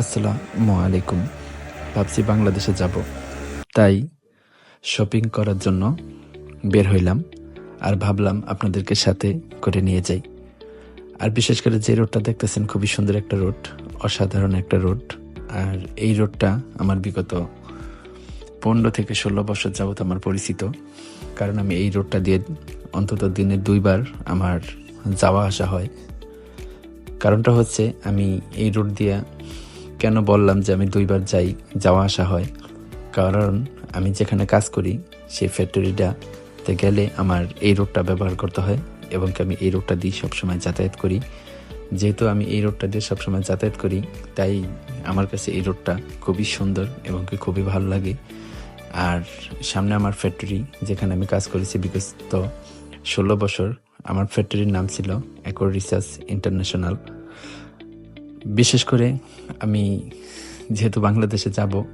আসসালামু আলাইকুম ভাবছি বাংলাদেশে যাব। তাই শপিং করার জন্য বের হইলাম আর ভাবলাম আপনাদেরকে সাথে করে নিয়ে যাই। আর বিশেষ করে যে রোডটা দেখতেছেন খুবই সুন্দর একটা রোড অসাধারণ একটা রোড আর এই রোডটা আমার বিগত পনেরো থেকে ষোলো বছর যাবত আমার পরিচিত। কারণ আমি এই রোডটা দিয়ে অন্তত দিনে দুইবার আমার যাওয়া আসা হয়। কারণটা হচ্ছে আমি এই রোড দিয়ে কেন বললাম যে আমি দুইবার যাই, যাওয়া আসা হয়? কারণ আমি যেখানে কাজ করি, সেই ফ্যাক্টরিটাতে গেলে আমার এই রোডটা ব্যবহার করতে হয় এবং আমি এই রোডটা দিয়ে সবসময় যাতায়াত করি। যেহেতু আমি এই রোডটা দিয়ে সবসময় যাতায়াত করি, তাই আমার কাছে এই রোডটা খুবই সুন্দর এবং খুবই ভালো লাগে। আর সামনে আমার ফ্যাক্টরি যেখানে আমি কাজ করেছি বিগত ষোলো বছর, আমার ফ্যাক্টরির নাম ছিল অ্যাকোর রিসার্চ ইন্টারন্যাশনাল বিশেষ করে আমি যেহেতু বাংলাদেশে যাব,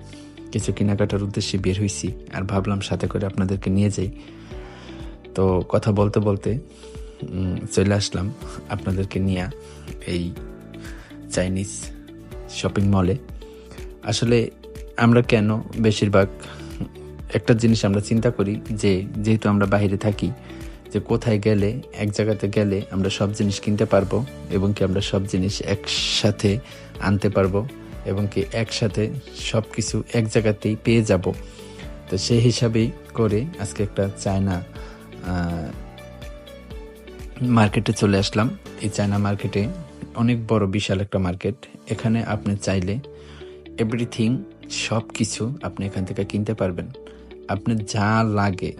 কিছু কেনাকাটার উদ্দেশ্যে বের হয়েছি আর ভাবলাম সাথে করে আপনাদেরকে নিয়ে যাই। তো কথা বলতে বলতে চলে আসলাম আপনাদেরকে নিয়ে এই চাইনিজ শপিং মলে। আসলে আমরা কেন বেশিরভাগ, একটা জিনিস আমরা চিন্তা করি যে যেহেতু আমরা বাইরে থাকি যে কোথায় গেলে, এক জায়গাতে গেলে আমরা সব জিনিস কিনতে পারব এবং কি আমরা সব জিনিস একসাথে আনতে পারব এবং কি একসাথে সব কিছু এক জায়গাতেই পেয়ে যাব। তো সেই হিসাবেই করে আজকে একটা চায়না মার্কেটে চলে আসলাম। এই চায়না মার্কেটে অনেক বড়, বিশাল একটা মার্কেট। এখানে আপনি চাইলে এভরিথিং সব কিছু আপনি এখান থেকে কিনতে পারবেন। আপনি যা লাগে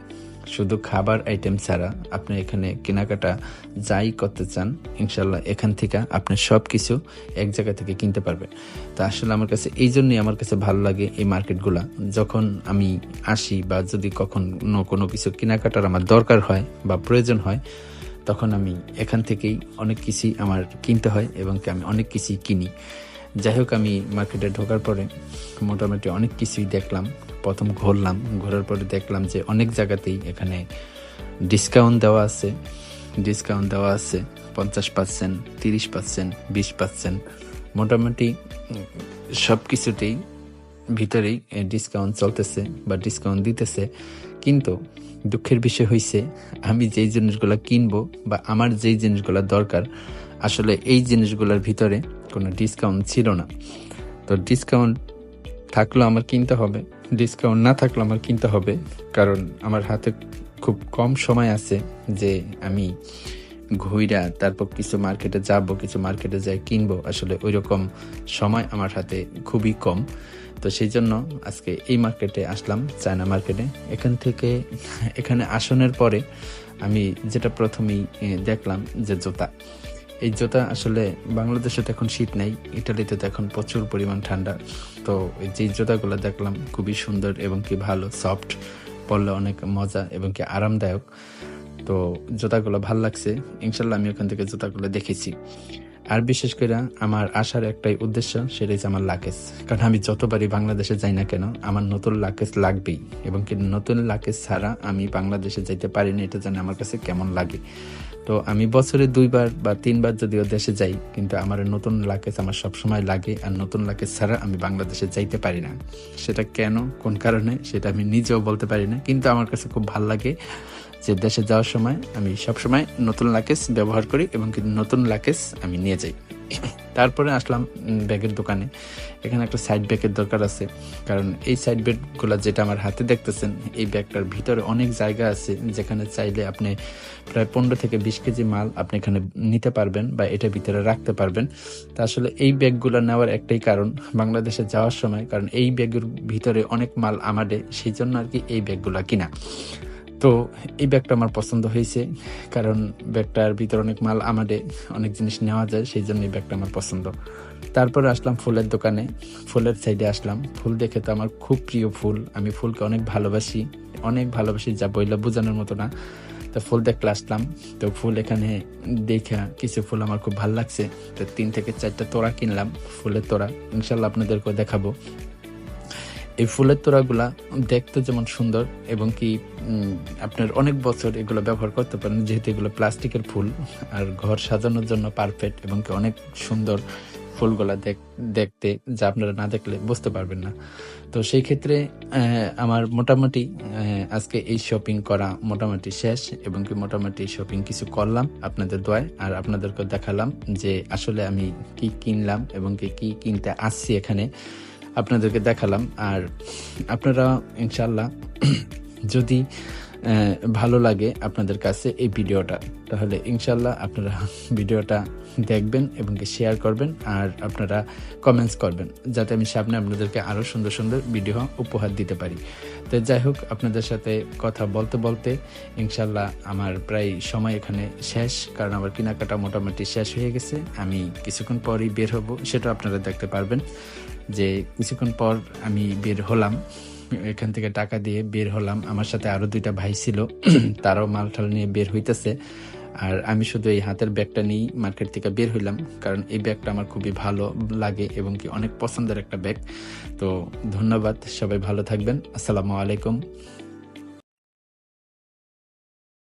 শুধু খাবার আইটেম ছাড়া আপনি এখানে কেনাকাটা যাই করতে চান ইনশাল্লাহ এখান থেকে আপনি সব কিছু এক জায়গা থেকে কিনতে পারবেন। তো আসলে আমার কাছে এই জন্যই আমার কাছে ভালো লাগে এই মার্কেটগুলা। যখন আমি আসি বা যদি কখনো কোনো কিছু কেনাকাটার আমার দরকার হয় বা প্রয়োজন হয়, তখন আমি এখান থেকেই অনেক কিছুই আমার কিনতে হয় এবং আমি অনেক কিছুই কিনি। যাই হোক আমি মার্কেটে ঢোকার পরে মোটামুটি অনেক কিছুই দেখলাম। প্রথম ঘুরলাম, ঘোরার পরে দেখলাম যে অনেক জায়গাতেই এখানে ডিসকাউন্ট দেওয়া আছে। ডিসকাউন্ট দেওয়া আছে, পঞ্চাশ পার্সেন্ট, তিরিশ পার্সেন্ট, বিশ পার্সেন্ট। মোটামুটি সব কিছুতেই ভিতরেই ডিসকাউন্ট চলতেছে বা ডিসকাউন্ট দিতেছে। কিন্তু দুঃখের বিষয় হয়েছে আমি যেই জিনিসগুলো কিনবো বা আমার যেই জিনিসগুলো দরকার, আসলে এই জিনিসগুলোর ভিতরে কোনো ডিসকাউন্ট ছিল না। তো ডিসকাউন্ট থাকলেও আমার কিনতে হবে ডিসকাউন্ট না থাকলেও আমার কিনতে হবে, কারণ আমার হাতে খুব কম সময় আছে যে আমি ঘুইরা তারপর কিছু মার্কেটে যাব, কিছু মার্কেটে যাই কিনবো, আসলে ওই রকম সময় আমার হাতে খুবই কম। তো সেই জন্য আজকে এই মার্কেটে আসলাম চায়না মার্কেটে এখান থেকে, এখানে আসনের পরে আমি যেটা প্রথমেই দেখলাম যে জুতা। এই জুতা আসলে বাংলাদেশে তো এখন শীত নেই, ইটালিতে তো এখন প্রচুর পরিমাণ ঠান্ডা। তো এই যে জুতাগুলো দেখলাম খুবই সুন্দর এবং কি ভালো, সফট, পরলে অনেক মজা এবং কি আরামদায়ক। তো জুতাগুলো ভালো লাগছে, ইনশাল্লাহ আমি ওখান থেকে জুতাগুলো দেখেছি। আর বিশেষ করে আমার আসার একটাই উদ্দেশ্য সেটাই আমার লাকেজ। কারণ আমি যতবারই বাংলাদেশে যাই না কেন, আমার নতুন লাকেজ লাগবেই। এবং কি নতুন লাকেজ ছাড়া আমি বাংলাদেশে যাইতে পারি না, এটা জানি আমার কাছে কেমন লাগে। তো আমি বছরে দুইবার বা তিনবার যদিও দেশে যাই, কিন্তু আমার নতুন লাকেজ আমার সবসময় লাগে আর নতুন লাকেজ ছাড়া আমি বাংলাদেশে যাইতে পারি না। সেটা কেন, কোন কারণে, সেটা আমি নিজেও বলতে পারি না, কিন্তু আমার কাছে খুব ভালো লাগে। যে দেশে যাওয়ার সময় আমি সবসময় নতুন লাকেজ ব্যবহার করি এবং কিন্তু নতুন লাকেজ আমি নিয়ে যাই। তারপরে আসলাম ব্যাগের দোকানে। এখানে একটা সাইড ব্যাগের দরকার আছে। কারণ এই সাইড ব্যাগগুলো যেটা আমার হাতে দেখতেছেন, এই ব্যাগটার ভিতরে অনেক জায়গা আছে যেখানে চাইলে আপনি প্রায় পনেরো থেকে বিশ কেজি মাল আপনি এখানে নিতে পারবেন বা এটা ভিতরে রাখতে পারবেন। তা আসলে এই ব্যাগগুলো নেওয়ার একটাই কারণ বাংলাদেশে যাওয়ার সময়, কারণ এই ব্যাগের ভিতরে অনেক মাল আমাদের, সেই জন্য আর কি এই ব্যাগগুলো কিনা। তো এই ব্যাগটা আমার পছন্দ হয়েছে, কারণ ব্যাগটার ভিতরে অনেক মাল আমাদের অনেক জিনিস নেওয়া যায়, সেই জন্য এই ব্যাগটা আমার পছন্দ। তারপরে আসলাম ফুলের দোকানে, ফুলের সাইডে আসলাম। ফুল দেখে তো আমার খুব প্রিয় ফুল। আমি ফুলকে অনেক ভালোবাসি অনেক ভালোবাসি যা বইলা বোঝানোর মতো না। তো ফুল দেখতে আসলাম, তো ফুল এখানে দেখা কিছু ফুল আমার খুব ভালো লাগছে। তো তিন থেকে চারটা তোড়া কিনলাম, ফুলের তোড়া। ইনশাল্লাহ আপনাদেরকে দেখাবো। এই ফুলের তোড়াগুলা দেখতে যেমন সুন্দর এবং কি আপনার অনেক বছর এগুলো ব্যবহার করতে পারেন, যেহেতু এগুলো প্লাস্টিকের ফুল আর ঘর সাজানোর জন্য পারফেক্ট এবং কি অনেক সুন্দর ফুলগুলা দেখ- দেখতে যা আপনারা না দেখলে বুঝতে পারবেন না। তো সেই ক্ষেত্রে আমার মোটামুটি আজকে এই শপিং করা মোটামুটি শেষ এবং কি মোটামুটি শপিং কিছু করলাম আপনাদের দোয়ায় আর আপনাদেরকে দেখালাম যে আসলে আমি কি কিনলাম এবং কি কি কিনতে আসছি এখানে। আপনাদেরকে দেখালাম। আর আপনারা ইনশাল্লাহ যদি ভালো লাগে আপনাদের কাছে এই ভিডিওটা। তাহলে ইনশাল্লাহ আপনারা ভিডিওটা দেখবেন এবং শেয়ার করবেন আর আপনারা কমেন্টস করবেন, যাতে আমি সামনে আপনাদেরকে আরও সুন্দর সুন্দর ভিডিও উপহার দিতে পারি। তো যাই হোক, আপনাদের সাথে কথা বলতে বলতে ইনশাল্লাহ আমার প্রায় সময় এখানে শেষ, কারণ আমার কেনাকাটা মোটামুটি শেষ হয়ে গেছে। আমি কিছুক্ষণ পরই বের হব, সেটা আপনারা দেখতে পারবেন। যে কিছুক্ষণ পর আমি বের হলাম। এখান থেকে টাকা দিয়ে বের হলাম। আমার সাথে আরও দুইটা ভাই ছিল, তারাও মাল টাল নিয়ে বের হইতেছে। আর আমি শুধু এই হাতের ব্যাগটা নিয়েই মার্কেট থেকে বের হইলাম, কারণ এই ব্যাগটা আমার খুবই ভালো লাগে এবং কি অনেক পছন্দের একটা ব্যাগ। তো ধন্যবাদ, সবাই ভালো থাকবেন। আসসালামু আলাইকুম।